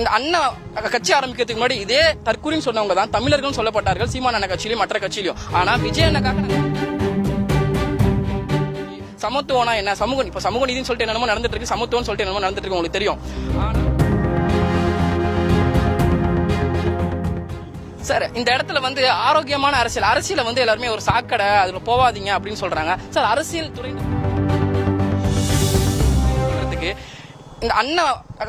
இந்த அண்ணா கட்சி ஆரம்பிக்கிறதுக்கு முன்னாடி இதே தற்கூரின்னு சொன்னவங்க தான். தமிழர்கள் சொல்லப்பட்டார்கள் சீமான் அண்ணா கட்சியிலும் மற்ற கட்சியிலும் ஆனா விஜய் அண்ணக்காக நாங்க- சமத்துவம்னா என்ன? சமூக இப்ப சமூக நீதினு சொல்லிட்டு என்னமோ நடந்துட்டு இருக்கு. சமத்துவம் சொல்லிட்டு என்னமோ நடந்துட்டு இருக்கு உங்களுக்கு தெரியும். ஆனா சார் இந்த இடத்துல வந்து ஆரோக்கியமான அரசியல். அரசியல வந்து எல்லாருமே ஒரு சாக்கடை அதுல போவாதீங்க அப்படின்னு சொல்றாங்க. சார் அரசியல் துறை இந்த அண்ணா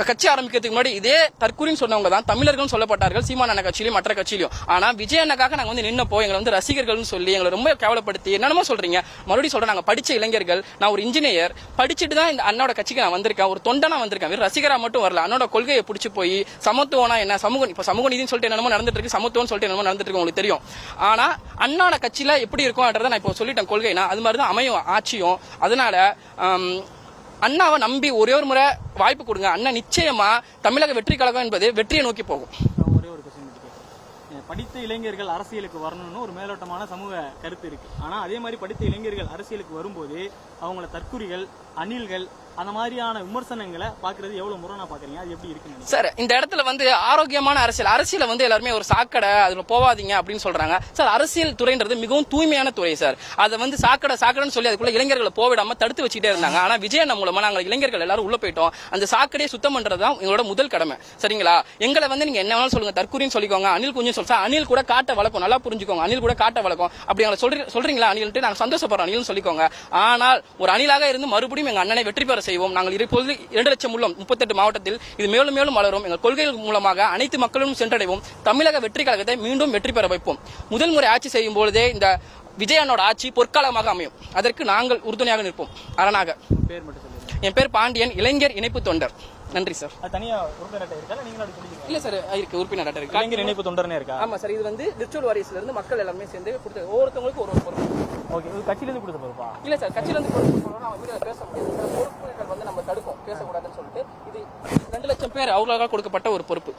கட்சி ஆரம்பிக்கிறதுக்கு முன்னாடி இதே தற்கூரின்னு சொன்னவங்க தான். தமிழர்கள் சொல்லப்பட்டார்கள் சீமான அண்ணா கட்சியிலும் மற்ற கட்சியிலும் ஆனா விஜய் அண்ணக்காக நாங்க வந்து நின்னப்போ எங்களை வந்து ரசிகர்கள்னு சொல்லி எங்களை ரொம்ப கேவலப்படுத்தி என்னென்னமோ சொல்றீங்க. மறுபடியும் சொல்றேன் நாங்க படிச்ச இளைஞர்கள் நான் ஒரு இன்ஜினியர் படிச்சுட்டு தான் இந்த அண்ணோட கட்சிக்கு நான் வந்திருக்கேன். ஒரு தொண்டனா வந்திருக்கேன். வெறும் ரசிகரா மட்டும் வரல. அண்ணோட கொள்கையை பிடிச்சி போய் சமத்துவம்னா என்ன? சமூக இப்ப சமூக நீதினு சொல்லிட்டு என்னமோ நடந்துட்டு இருக்கு சமத்துவம் சொல்லிட்டு என்னமோ நடந்துட்டு இருக்கு உங்களுக்கு தெரியும். ஆனா அண்ணோட கட்சியில எப்படி இருக்கும்ன்றத நான் இப்போ சொல்லிட்டேன் கொள்கைனா அது மாதிரி தான் அமையும் ஆட்சியும். அதனால அண்ணாவை நம்பி ஒரே ஒரு முறை வாய்ப்பு கொடுங்க. அண்ணா நிச்சயமா தமிழக வெற்றி கழகம் என்பது வெற்றியை நோக்கி போகும் நான் ஒரே ஒரு கொஸ்டின் கேட்கிறேன் படித்த இளைஞர்கள் அரசியலுக்கு வரணும்னு ஒரு மேலோட்டமான சமூக கருத்து இருக்கு. ஆனா அதே மாதிரி படித்த இளைஞர்கள் அரசியலுக்கு வரும்போது அவங்கள தற்குறிகள் அணில்கள் அந்த மாதிரியான விமர்சனங்களை பாக்குறது எவ்வளவு முரணா பாக்குறீங்க அது எப்படி இருக்குன்னு சார் இந்த இடத்துல வந்து ஆரோக்கியமான அரசியல் அரசியல வந்து எல்லாருமே ஒரு சாக்கடை அதுல போவாதீங்க அப்படின்னு சொல்றாங்க. சார் அரசியல் துறைன்றது மிகவும் தூய்மையான துறை சார். அதை வந்து சாக்கடை சாக்கடைன்னு சொல்லி அதுக்குள்ள இளைஞர்களை போவிடாம தடுத்து வச்சுட்டே இருந்தாங்க. ஆனா விஜயன் மூலமா நாங்கள் இளைஞர்கள் எல்லாரும் உள்ள போயிட்டோம். அந்த சாக்கடையை சுத்தம் பண்றதுதான் எங்களோட முதல் கடமை. சரிங்களா? எங்களை வந்து நீங்க என்ன வேணாலும் சொல்லுங்க. தற்கூரின்னு சொல்லிக்கோங்க. அனில் குஞ்சு சொல்ல சார் அனில் கூட காட்ட வளர்க்கும் நல்லா புரிஞ்சுக்கோங்க. அனில் கூட காட்ட வளர்க்கும் அப்படி எங்களை சொல்றீ சொல்றீங்களா அனில்ட்டு நாங்க சந்தோஷப்படுறோம் அனில்னு சொல்லிக்கோங்க. ஆனால் ஒரு அணிலாக இருந்து மறுபடியும் எங்க அண்ணனை வெற்றி பெற செய்வோம். நாங்கள் இப்பொழுது இரண்டு லட்சம் உள்ளோம். முப்பத்தெட்டு மாவட்டத்தில் இது மேலும் மேலும் வளரும். எங்கள் கொள்கைகள் மூலமாக அனைத்து மக்களும் சென்றடைவோம். தமிழக வெற்றி கழகத்தை மீண்டும் வெற்றி பெற வைப்போம். முதல் முறை ஆட்சி செய்யும் பொழுதே இந்த விஜயனோட ஆட்சி பொற்காலமாக அமையும். அதற்கு நாங்கள் உறுதுணையாக நிற்போம். அரணாக. என் பேர் பாண்டியன் இளைஞர் இணைப்பு தொண்டர். நன்றி சார் அது தனியா இருக்கா? இல்ல நீங்களும் அப்படி சொல்லிக்கிறீங்க இல்ல சார் இருக்கு. உறுப்பினர் அட்டை இருக்கு. இளைஞர் இணைப்பு தொண்டர்னே இருக்கா? ஆமா சார் இது வந்து விர்ச்சுவல் வாரியஸ்ல இருந்து மக்கள் எல்லாமே சேர்ந்து கொடுத்த ஒவ்வொருத்தவங்களுக்கு ஒரு ஒரு பொறுப்பு. ஓகே இது கட்சியில இருந்து கொடுத்த பொறுப்பா? இல்ல சார் கட்சியில இருந்து பொறுப்பு சொல்லணும் அவங்க வீடியோல பேச முடியாது. பொறுப்புகள் வந்து நம்ம தடுக்கும் பேசக்கூடாதுன்னு சொல்லிட்டு இது ரெண்டு லட்சம் பேர் அவர்களாக கொடுக்கப்பட்ட ஒரு பொறுப்பு.